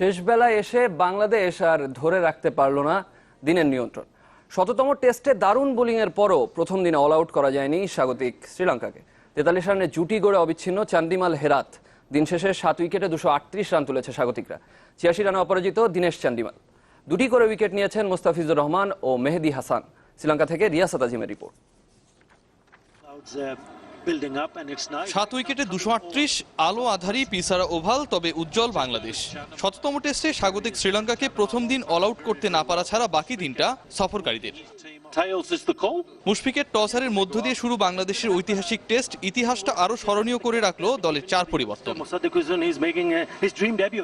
শেষ বেলায় এসে বাংলাদেশ আর ধরে রাখতে পারল না দিনের নিয়ন্ত্রণ। শততম টেস্টে দারুণ বোলিংয়ের পরও প্রথম দিনে অল আউট করা যায়নি স্বাগতিক শ্রীলঙ্কাকে। তেতাল্লিশ রানে জুটি গড়ে অবিচ্ছিন্ন চান্দিমাল হেরাত। দিন শেষে সাত উইকেটে দুশো আটত্রিশ রান তুলেছে স্বাগতিকরা। ছিয়াশি রানে অপরাজিত দিনেশ চান্দিমাল। দুটি করে উইকেট নিয়েছেন মোস্তাফিজুর রহমান ও মেহেদি হাসান। শ্রীলঙ্কা থেকে রিয়াসাত আজিমের রিপোর্ট। সাত উইকেটে দুশো আটত্রিশ আলো আধারি পিসারা ওভাল তবে উজ্জ্বল বাংলাদেশ শততম টেস্টে স্বাগতিক শ্রীলঙ্কাকে প্রথম দিন অল আউট করতে না পারা ছাড়া বাকি দিনটা সফরকারীদের. মুশফিকের টসারের মধ্য দিয়ে শুরু বাংলাদেশের ঐতিহাসিক টেস্ট ইতিহাসটা আরও স্মরণীয় করে রাখল দলের চার পরিবর্তন uh.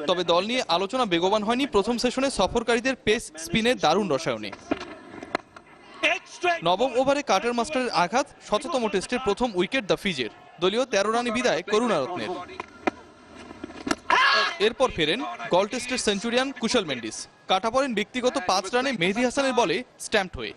তবে দল নিয়ে আলোচনা বেগবান হয়নি প্রথম সেশনে সফরকারীদের পেস স্পিনে দারুণ রসায়নে. নবম ওভারে কাটার মাস্টারের আঘাত শততম টেস্টের প্রথম উইকেট দ্য ফিজের। দলীয় তেরো রানে বিদায় করুণারত্নের এরপর ফেরেন গল টেস্টের সেঞ্চুরিয়ান কুশল মেন্ডিস। কাটা পড়েন ব্যক্তিগত পাঁচ রানে মেহেদি হাসানের বলে স্ট্যাম্পড হয়ে।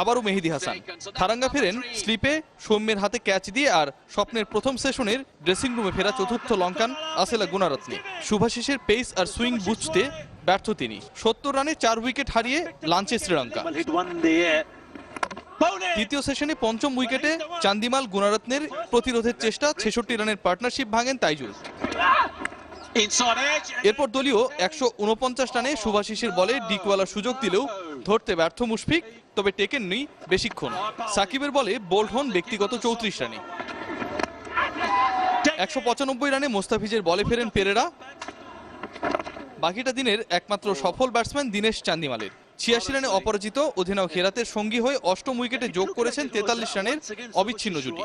আবারও মেহেদি হাসান। থারাঙ্গা ফেরেন স্লিপে সৌম্যের হাতে ক্যাচ দিয়ে আর স্বপ্নের প্রথম সেশনের ড্রেসিং রুমে ফেরা চতুর্থ লঙ্কান আসেলা গুণারত্নে শুভাশিসের পেস আর সুইং বুঝতে ব্যর্থ তিনি। সত্তর রানে চার উইকেট হারিয়ে লাঞ্চে শ্রীলঙ্কা. তৃতীয় সেশনে পঞ্চম উইকেটে চান্দিমাল গুণারত্নের প্রতিরোধের চেষ্টা, ছেষট্টি রানের পার্টনারশিপ ভাঙেন তাইজুল। এরপর দলীয় একশো উনপঞ্চাশ রানে শুভাশিসের বলে ডিকওয়ালার সুযোগ দিলেও ধরতে ব্যর্থ মুশফিক, তবে টেকেননি বেশিক্ষণ। সাকিবের বলে বোল্ড হন ব্যক্তিগত চৌত্রিশ রানে। একশো পঁচানব্বই রানে মোস্তাফিজের বলে ফেরেন পেরেরা। বাকিটা দিনের একমাত্র সফল ব্যাটসম্যান দিনেশ চান্দিমালের। ছিয়াশি রানে অপরাজিত অধিনায়ক হেরাতের সঙ্গী হয়ে অষ্টম উইকেটে যোগ করেছেন তেতাল্লিশ রানের অবিচ্ছিন্ন জুটি।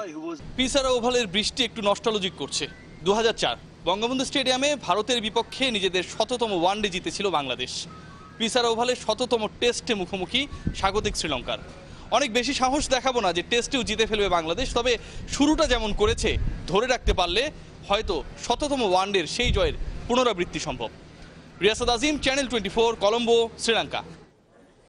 পিসারা ওভালের বৃষ্টি একটু নস্টালজিক করছে। দু হাজার চার বঙ্গবন্ধু স্টেডিয়ামে ভারতের বিপক্ষে নিজেদের শততম ওয়ানডে জিতেছিল বাংলাদেশ। পিসারা ওভালের শততম টেস্টে মুখোমুখি স্বাগতিক শ্রীলঙ্কার। অনেক বেশি সাহস দেখাবো না যে টেস্টেও জিতে ফেলবে বাংলাদেশ তবে শুরুটা যেমন করেছে ধরে রাখতে পারলে হয়তো শততম ওয়ানডের সেই জয়ের পুনরাবৃত্তি সম্ভব। Riasad Azim channel twenty Colombo Sri Lanka